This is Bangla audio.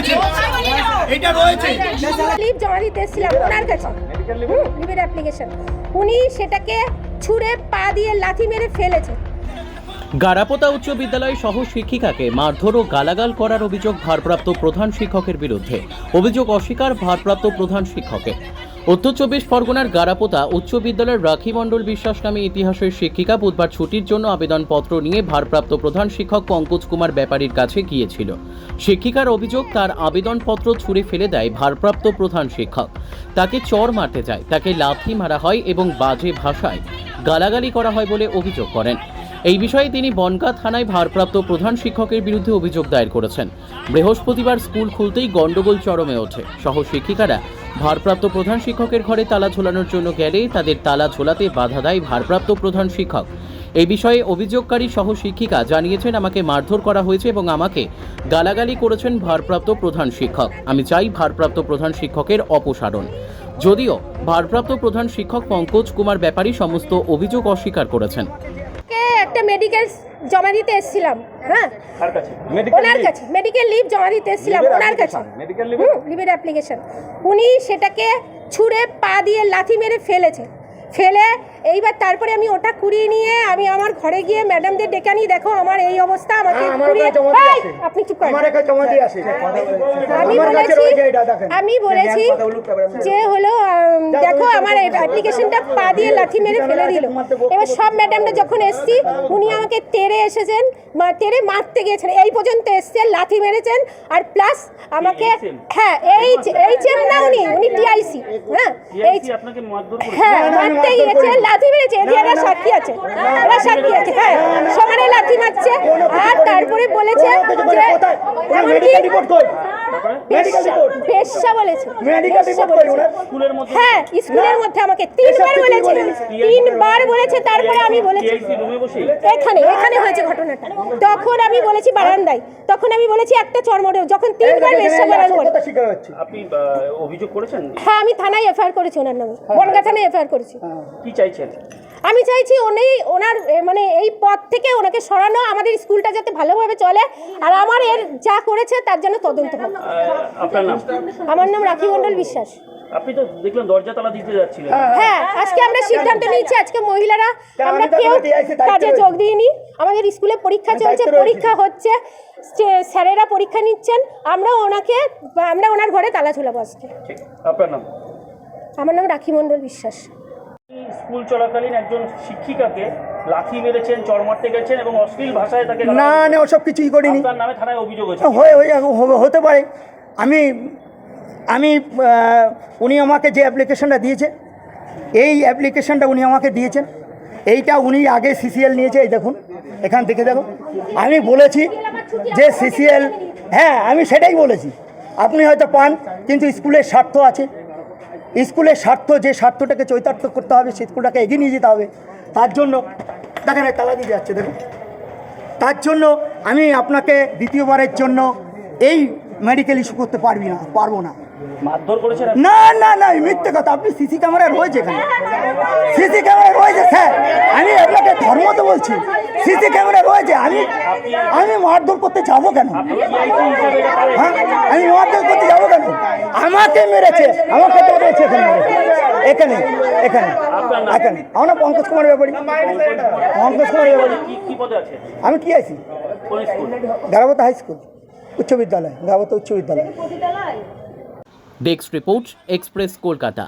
আছে। এটা রয়েছে। লিভ জমা দিতে এসেছিলাম। ওনার কাছে। লিভের অ্যাপ্লিকেশন উনি সেটাকে ছুঁড়ে পা দিয়ে লাথি মেরে ফেলেছে। গারাপোতা উচ্চ বিদ্যালয় সহ শিক্ষিকাকে মারধর ও গালাগাল করার অভিযোগ ভারপ্রাপ্ত প্রধান শিক্ষকের বিরুদ্ধে। অভিযোগ অস্বীকার ভারপ্রাপ্ত প্রধান শিক্ষকের। উত্তর চব্বিশ পরগনার গারাপোতা উচ্চ বিদ্যালয়ের রাখি মণ্ডল বিশ্বাস নামে ইতিহাসের শিক্ষিকা বুধবার ছুটির জন্য আবেদনপত্র নিয়ে ভারপ্রাপ্ত প্রধান শিক্ষক পঙ্কজ কুমার ব্যাপারীর কাছে গিয়েছিল। শিক্ষিকার অভিযোগ, তার আবেদনপত্র ছুঁড়ে ফেলে দেয় ভারপ্রাপ্ত প্রধান শিক্ষক। তাকে চর মারতে যায়, তাকে লাথি মারা হয় এবং বাজে ভাষায় গালাগালি করা হয় বলে অভিযোগ করেন। এই বিষয়ে তিনি বনগাঁ থানায় ভারপ্রাপ্ত প্রধান শিক্ষকের বিরুদ্ধে অভিযোগ দায়ের করেছেন। বৃহস্পতিবার স্কুল খুলতেই গন্ডগোল চরমে ওঠে। সহ শিক্ষিকারা ভারপ্রাপ্ত প্রধান শিক্ষকের ঘরে তালা ঝোলানোর জন্য গেলে তাদের তালা ঝোলাতে বাধা দেয় ভারপ্রাপ্ত প্রধান শিক্ষক। এই বিষয়ে অভিযোগকারী সহ শিক্ষিকা জানিয়েছেন, আমাকে মারধর করা হয়েছে এবং আমাকে গালাগালি করেছেন ভারপ্রাপ্ত প্রধান শিক্ষক। আমি চাই ভারপ্রাপ্ত প্রধান শিক্ষকের অপসারণ। যদিও ভারপ্রাপ্ত প্রধান শিক্ষক পঙ্কজ কুমার ব্যাপারী সমস্ত অভিযোগ অস্বীকার করেছেন। একটা মেডিকেল জমা দিতে এসেছিলাম হ্যাঁ? কার কাছে? ওনার কাছে মেডিকেল লিভ জমা দিতে এসেছিলাম ওনার কাছে। লিভের অ্যাপ্লিকেশন উনি সেটাকে ছুঁড়ে পা দিয়ে লাথি মেরে ফেলেছে। ফেলে এইবার তারপরে আমি ওটা কুড়িয়ে নিয়ে আমি আমার ঘরে গিয়ে ম্যাডামদের ডেকে আনি দেখো আমার এই অবস্থা আমাকে হ্যাঁ। আপনি চুপ করেন। আসে। আমি বলেছি। আমি বলেছি যে হলো দেখো আমার অ্যাপ্লিকেশনটা পা দিয়ে লাথি মেরে ফেলে দিল। এবার সব ম্যাডামরা যখন এসছি উনি আমাকে তেড়ে এসেছেন তেড়ে মারতে গিয়েছেন এই পর্যন্ত এসছেন লাথি মেরেছেন আর প্লাস আমাকে হ্যাঁ এই এই চেন না উনি উনি টিআইসি হ্যাঁ এই আপনাকে মারধর করে হ্যাঁ মারতে গিয়েছে লাথি মেরেছে এরা সাক্ষী আছে এরা সাক্ষী আছে হ্যাঁ সমানে লাথি মারছে আর তারপরে বলেছে যে এমনকি বলেছে। মেডিকেল রিপোর্ট ওনার? স্কুলের মধ্যে হ্যাঁ স্কুলের মধ্যে আমাকে তিনবার বলেছে। তিনবার বলেছে তারপরে আমি বলেছি। টিআইসি রুমে বসে এখানে এখানে হয়েছে ঘটনাটা। তখন আমি বলেছি বারান্দায়। তখন আমি বলেছি একটা চর্মরে যখন তিনবার বেশ্যা বারান করে কথা স্বীকার হচ্ছে। আপনি অভিযোগ করেছেন? হ্যাঁ আমি থানায় এফআইআর করেছি ওনার নামে। বনগা থানায় এফআইআর করেছি। কি চাইছেন? আমি চাইছি উনি ওনার মানে এই পদ থেকে ওনাকে সরানো আমাদের স্কুলটা যাতে ভালোভাবে চলে আর আমার এর যা করেছে তার জন্য তদন্ত হোক। আপনার নাম? আমার নাম রাখি মণ্ডল বিশ্বাস। আপনি তো দেখলাম দরজা তালা দিতে যাচ্ছিলেন। হ্যাঁ আজকে আমরা সিদ্ধান্ত নিয়েছি আজকে মহিলারা আমরা কেউ কাজে যোগ দিইনি। আমাদের স্কুলে পরীক্ষা চলছে পরীক্ষা হচ্ছে স্যারেরা পরীক্ষা নিচ্ছেন আমরা ওনাকে আমরা ওনার ঘরে তালা ঝোলাবো আজকে। আপনার নাম? আমার নাম রাখি মণ্ডল বিশ্বাস। স্কুল চলাকালীন একজন শিক্ষিকাকে লাথি মেরেছেন চর মারতে গেছেন এবং অশ্লীল ভাষায় তাকে না না ওসব কিছুই করিনি। আপনার নামে থানায় অভিযোগ হয়েছে। হয়ে হয়ে হতে পারে। আমি আমি উনি আমাকে যে অ্যাপ্লিকেশনটা দিয়েছে এই অ্যাপ্লিকেশনটা উনি আমাকে দিয়েছেন। এইটা উনি আগে সিসিএল নিয়েছে এই দেখুন এখান থেকে দেখুন আমি বলেছি যে সিসিএল হ্যাঁ আমি সেটাই বলেছি। আপনি হয়তো পান কিন্তু স্কুলের স্বার্থ আছে। স্কুলের স্বার্থ, যে স্বার্থটাকে চৈতার্থ করতে হবে, সে স্কুলটাকে এগিয়ে নিয়ে যেতে হবে। তার জন্য, দেখেন তালা দিয়ে যাচ্ছে, দেখুন। তার জন্য আমি আপনাকে দ্বিতীয়বারের জন্য এই মেডিকেল ইস্যু করতে পারবি না, পারব না। না না না মিথ্যে কথা। আপনি সিসি ক্যামেরা রয়েছে এখানে? সিসি ক্যামেরা রয়েছে স্যার। আমি আপনাকে ধর্ম তো বলছি। সিসি ক্যামেরা রয়েছে। আমি আমি মারধর করতে যাব কেন? হ্যাঁ আমি মারধর করতে যাব কেন? আমাকে মেরেছে। আমাকে তো মেরেছে এখানে। এখানে এখানে এখানে। আমার পঙ্কজ কুমার ব্যাপারী। পঙ্কজ কুমার ব্যাপারী। কি কি আছে? আমি কি আছি? কোন হাই স্কুল উচ্চ বিদ্যালয় গারাবতা উচ্চ বিদ্যালয়। Desk report express Kolkata